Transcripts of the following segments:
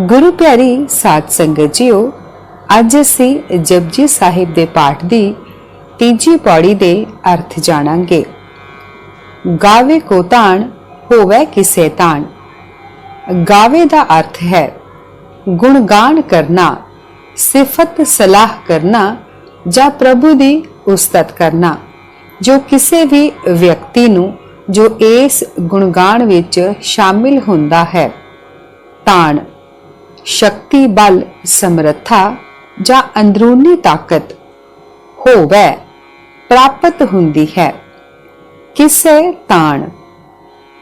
ਗੁਰੂ ਪਿਆਰੀ ਸਾਧ ਸੰਗਤ ਜੀਓ, ਅੱਜ ਅਸੀਂ ਜਪਜੀ ਸਾਹਿਬ ਦੇ ਪਾਠ ਦੀ ਤੀਜੀ ਪੌੜੀ ਦੇ ਅਰਥ ਜਾਣਾਂਗੇ। ਗਾਵੇ ਕੋ ਤਾਣ, ਹੋਵੇ ਕਿਸੇ ਤਾਣ। ਗਾਵੇ ਦਾ ਅਰਥ ਹੈ ਗੁਣਗਾਨ ਕਰਨਾ, ਸਿਫਤ ਸਲਾਹ ਕਰਨਾ ਜਾਂ ਪ੍ਰਭੂ ਦੀ ਉਸਤਤ ਕਰਨਾ, ਜੋ ਕਿਸੇ ਵੀ ਵਿਅਕਤੀ ਨੂੰ, ਜੋ ਇਸ ਗੁਣਗਾਨ ਵਿੱਚ ਸ਼ਾਮਿਲ ਹੁੰਦਾ ਹੈ। ਤਾਣ ਸ਼ਕਤੀ ਬਲ ਸਮਰੱਥਾ ਜਾਂ ਅੰਦਰੂਨੀ ਤਾਕਤ ਹੋਵੇ, ਪ੍ਰਾਪਤ ਹੁੰਦੀ ਹੈ। ਕਿਸੇ ਤਾਣ,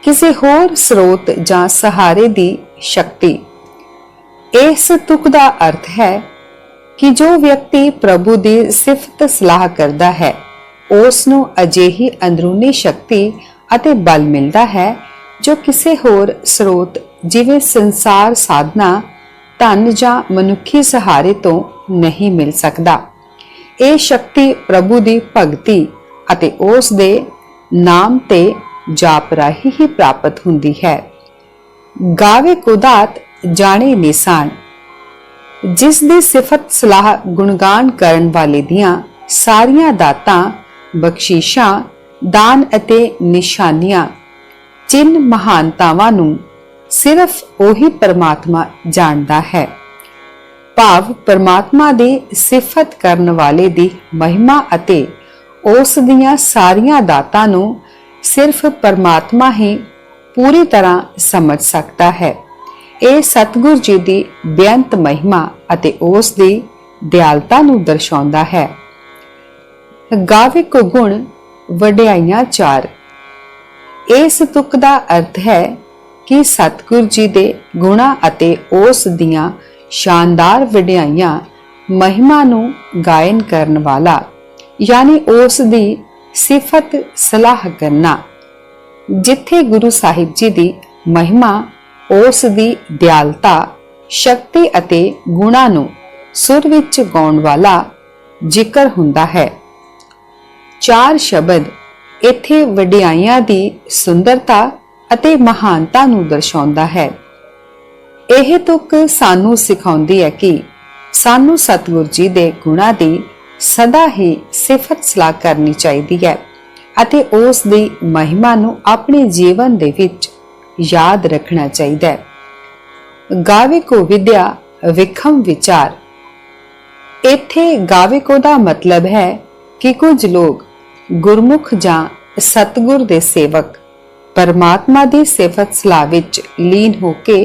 ਕਿਸੇ ਹੋਰ ਸਰੋਤ ਜਾਂ ਸਹਾਰੇ ਦੀ ਸ਼ਕਤੀ। ਇਸ ਤੁਕ ਦਾ ਅਰਥ ਹੈ ਕਿ ਜੋ ਵਿਅਕਤੀ ਪ੍ਰਭੂ ਦੀ ਸਿਫਤ ਸਲਾਹ ਕਰਦਾ ਹੈ ਉਸ ਨੂੰ ਅਜਿਹੀ ਅੰਦਰੂਨੀ ਸ਼ਕਤੀ ਅਤੇ ਬਲ ਮਿਲਦਾ ਹੈ ਜੋ ਕਿਸੇ ਹੋਰ ਸਰੋਤ, ਜਿਵੇਂ ਸੰਸਾਰ ਸਾਧਨਾ ਧਨ ਜਾਂ ਮਨੁੱਖੀ ਸਹਾਰੇ ਤੋਂ ਨਹੀਂ ਮਿਲ ਸਕਦਾ। ਇਹ ਸ਼ਕਤੀ ਪ੍ਰਭੂ ਦੀ ਭਗਤੀ ਅਤੇ ਉਸ ਦੇ ਨਾਮ ਤੇ ਜਾਪ ਰਾਹੀਂ ਹੀ ਪ੍ਰਾਪਤ ਹੁੰਦੀ ਹੈ। ਗਾਵੇ ਕੁਦਾਤ ਜਾਣੇ ਨਿਸ਼ਾਨ। ਜਿਸ ਦੀ ਸਿਫਤ ਸਲਾਹ ਗੁਣਗਾਨ ਕਰਨ ਵਾਲੇ ਦੀਆਂ ਸਾਰੀਆਂ ਦਾਤਾਂ, ਬਖਸ਼ੀਸ਼ਾਂ, ਦਾਨ ਅਤੇ ਨਿਸ਼ਾਨੀਆਂ, ਚਿੰਨ ਮਹਾਨਤਾਵਾਂ ਨੂੰ ਸਿਰਫ ਉਹੀ ਪਰਮਾਤਮਾ ਜਾਣਦਾ ਹੈ। ਭਾਵ ਪਰਮਾਤਮਾ ਦੀ ਸਿਫਤ ਕਰਨ ਵਾਲੇ ਦੀ ਮਹਿਮਾ ਅਤੇ ਉਸ ਦੀਆਂ ਸਾਰੀਆਂ ਦਾਤਾਂ ਨੂੰ ਸਿਰਫ ਪਰਮਾਤਮਾ ਹੀ ਪੂਰੀ ਤਰ੍ਹਾਂ ਸਮਝ ਸਕਦਾ ਹੈ। ਇਹ ਸਤਿਗੁਰ ਜੀ ਦੀ ਬੇਅੰਤ ਮਹਿਮਾ ਅਤੇ ਉਸ ਦੀ ਦਿਆਲਤਾ ਨੂੰ ਦਰਸਾਉਂਦਾ ਹੈ। ਗਾਵੇ ਕੋ ਗੁਣ ਵਡਿਆਈਆਂ ਚਾਰ। ਇਸ ਤੁਕ ਦਾ ਅਰਥ ਹੈ ਕਿ ਸਤਿਗੁਰ ਜੀ ਦੇ ਗੁਣਾ ਅਤੇ ਉਸ ਦੀਆਂ ਸ਼ਾਨਦਾਰ ਵਡਿਆਈਆਂ ਮਹਿਮਾ ਨੂੰ ਗਾਇਨ ਕਰਨ ਵਾਲਾ, ਯਾਨੀ ਉਸ ਦੀ ਸਿਫਤ ਸਲਾਹ ਕਰਨਾ। ਜਿੱਥੇ ਗੁਰੂ ਸਾਹਿਬ ਜੀ ਦੀ ਮਹਿਮਾ, ਉਸ ਦੀ ਦਿਆਲਤਾ, ਸ਼ਕਤੀ ਅਤੇ ਗੁਣਾ ਨੂੰ ਸੁਰ ਵਿੱਚ ਗਾਉਣ ਵਾਲਾ ਜ਼ਿਕਰ ਹੁੰਦਾ ਹੈ। ਚਾਰ ਸ਼ਬਦ ਇੱਥੇ ਵਡਿਆਈਆਂ ਦੀ ਸੁੰਦਰਤਾ ਅਤੇ ਮਹਾਨਤਾ ਨੂੰ ਦਰਸਾਉਂਦਾ ਹੈ। ਇਹ ਤੁਕ ਸਾਨੂੰ ਸਿਖਾਉਂਦੀ ਹੈ ਕਿ ਸਾਨੂੰ ਸਤਿਗੁਰ ਜੀ ਦੇ ਗੁਣਾ ਦੀ ਸਦਾ ਹੀ ਸਿਫਤ ਸਲਾਹ ਕਰਨੀ ਚਾਹੀਦੀ ਹੈ ਅਤੇ ਉਸ ਦੀ ਮਹਿਮਾ ਨੂੰ ਆਪਣੇ ਜੀਵਨ ਦੇ ਵਿੱਚ ਯਾਦ ਰੱਖਣਾ ਚਾਹੀਦਾ ਹੈ। ਗਾਵੇ ਕੋ ਵਿਦਿਆ ਵਿਖਮ ਵਿਚਾਰ। ਇੱਥੇ ਗਾਵੇ ਕੋ ਦਾ ਮਤਲਬ ਹੈ ਕਿ ਕੁਝ ਲੋਕ ਗੁਰਮੁਖ ਜਾਂ ਸਤਗੁਰ ਦੇ ਸੇਵਕ ਪਰਮਾਤਮਾ ਦੀ ਸਿਫਤ ਸਲਾਹ ਵਿੱਚ ਲੀਨ ਹੋ ਕੇ